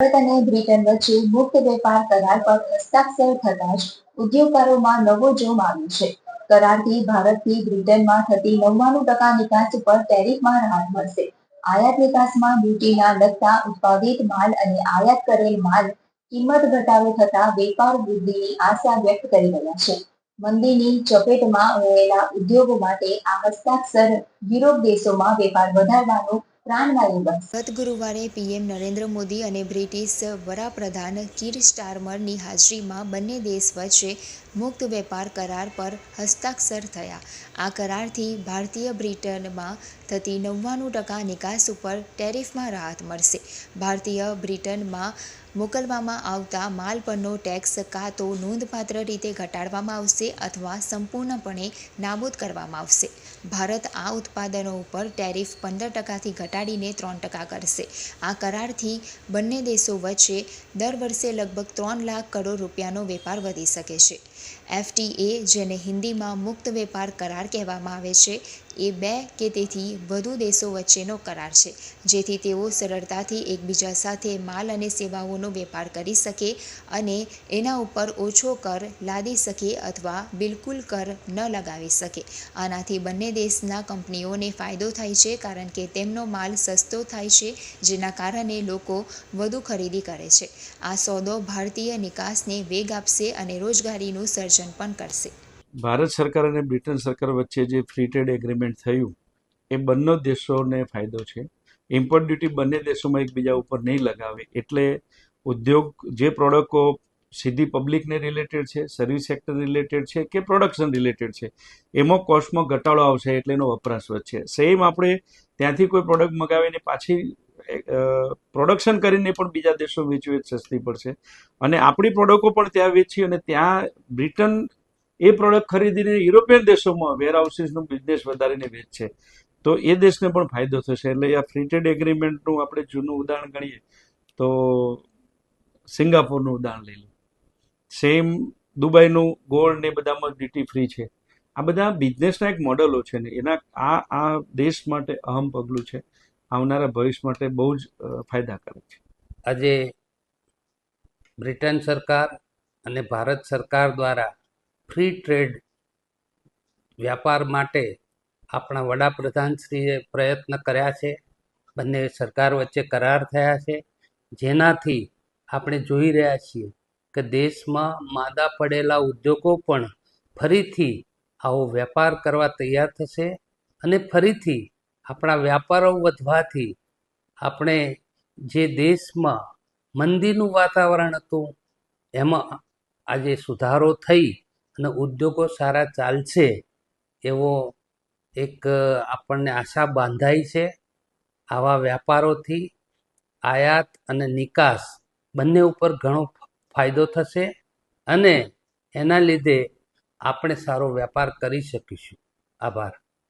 ભારત અને બ્રિટન વચ્ચે મુક્ત વેપાર કરાર પર હસ્તાક્ષર થતા જ ઉદ્યોગકારોમાં નવો જોમ આવ્યો છે. કરારથી ભારતથી બ્રિટનમાં થતી નવ્વાણું ટકા નિકાસ પર ટેરિફમાં રાહત મળશે. આયાત નિકાસમાં ડ્યુટીના લગતા ઉત્પાદિત માલ અને આયાત કરેલ માલ કિંમત ઘટાડો થતા વેપાર વૃદ્ધિની આશા વ્યક્ત કરી રહ્યા છે. મંદીની ચપેટમાં રહેલા ઉદ્યોગો માટે આ હસ્તાક્ષર યુરોપ દેશોમાં વેપાર વધારવાનું ગત ગુરુવારે પીએમ નરેન્દ્ર મોદી અને બ્રિટિશ વડાપ્રધાન કીર સ્ટારમરની હાજરીમાં બંને દેશ વચ્ચે મુક્ત વેપાર કરાર પર હસ્તાક્ષર થયા. આ કરારથી ભારતીય બ્રિટનમાં થતી નવ્વાણું ટકા નિકાસ ઉપર ટેરિફમાં રાહત મળશે. ભારતીય બ્રિટનમાં મોકલવામાં આવતા માલ પરનો ટેક્સ કાં તો નોંધપાત્ર રીતે ઘટાડવામાં આવશે અથવા સંપૂર્ણપણે નાબૂદ કરવામાં આવશે. ભારત આ ઉત્પાદનો ઉપર ટેરિફ પંદર ટકાથી ઘટાડીને ત્રણ ટકા કરશે. આ કરારથી બંને દેશો વચ્ચે દર વર્ષે લગભગ ત્રણ લાખ કરોડ રૂપિયાનો વેપાર વધી શકે છે. એફટીએ જેને હિન્દીમાં મુક્ત વેપાર કરાર કહેવામાં આવે છે એ બે કે તેથી વધુ દેશો વચ્ચેનો કરાર છે, જેથી તેઓ સરળતાથી એકબીજા સાથે માલ અને સેવાઓનો વેપાર કરી શકે અને એના ઉપર ઓછો કર લાદી શકે અથવા બિલકુલ કર ન લગાવી શકે. આનાથી બંને દેશના કંપનીઓને ફાયદો થાય છે, કારણ કે તેમનો માલ સસ્તો થાય છે, જેના કારણે લોકો વધુ ખરીદી કરે છે. આ સોદો ભારતીય નિકાસને વેગ આપશે અને રોજગારીનું સર્જન પણ કરશે. ભારત સરકાર અને બ્રિટન સરકાર વચ્ચે જે ફ્રી ટ્રેડ એગ્રીમેન્ટ થયું, એ બંને દેશોને ફાયદો છે. ઇમ્પોર્ટ ડ્યુટી બંને દેશોમાં એકબીજા ઉપર નહીં લગાવે, એટલે ઉદ્યોગ, જે પ્રોડક્ટો સીધી પબ્લિકને રિલેટેડ છે સર્વિસ સેક્ટર રિલેટેડ છે કે પ્રોડક્શન રિલેટેડ છે, એમાં કોસ્ટમાં ઘટાડો આવશે એટલે એનો વપરાશ વધશે સેમ આપણે ત્યાંથી કોઈ પ્રોડક્ટ મગાવીને પાછી પ્રોડક્શન કરીને પણ બીજા દેશો વેચવી સસ્તી પડશે. અને આપણી પ્રોડક્ટો પણ ત્યાં વેચી અને ત્યાં બ્રિટન એ પ્રોડક્ટ ખરીદીને યુરોપિયન દેશોમાં વેર હાઉસીસનો બિઝનેસ વધારીને વેચશે તો એ દેશને પણ ફાયદો થશે. એટલે આ ફ્રી ટ્રેડ એગ્રીમેન્ટનું આપણે જૂનું ઉદાહરણ ગણીએ, તો સિંગાપોરનું ઉદાહરણ લઈ લો સેમ દુબઈનું ગોલ્ડ ને બધામાં ડ્યુટી ફ્રી છે. આ બધા બિઝનેસના એક મોડલો છે ને, એના આ આ દેશ માટે અહમ પગલું છે. આવનારા ભવિષ્ય માટે બહુ જ ફાયદાકારક છે. આજે બ્રિટન સરકાર અને ભારત સરકાર દ્વારા ફ્રી ટ્રેડ વ્યાપાર માટે આપણા વડાપ્રધાનશ્રીએ પ્રયત્ન કર્યા છે. બંને સરકાર વચ્ચે કરાર થયા છે. જેનાથી આપણે જોઈ રહ્યા છીએ કે દેશમાં માદા પડેલા ઉદ્યોગો પણ ફરીથી આવો વેપાર કરવા તૈયાર થશે અને ફરીથી આપણા વ્યાપારો વધવાથી આપણે જે દેશમાં મંદીનું વાતાવરણ હતું, એમાં આજે સુધારો થઈ અને ઉદ્યોગો સારા ચાલશે એવો એક આપણને આશા બાંધાઈ છે. આવા વ્યાપારોથી આયાત અને નિકાસ બંને ઉપર ઘણો ફાયદો થશે અને એના લીધે આપણે સારો વેપાર કરી શકીશું. આભાર.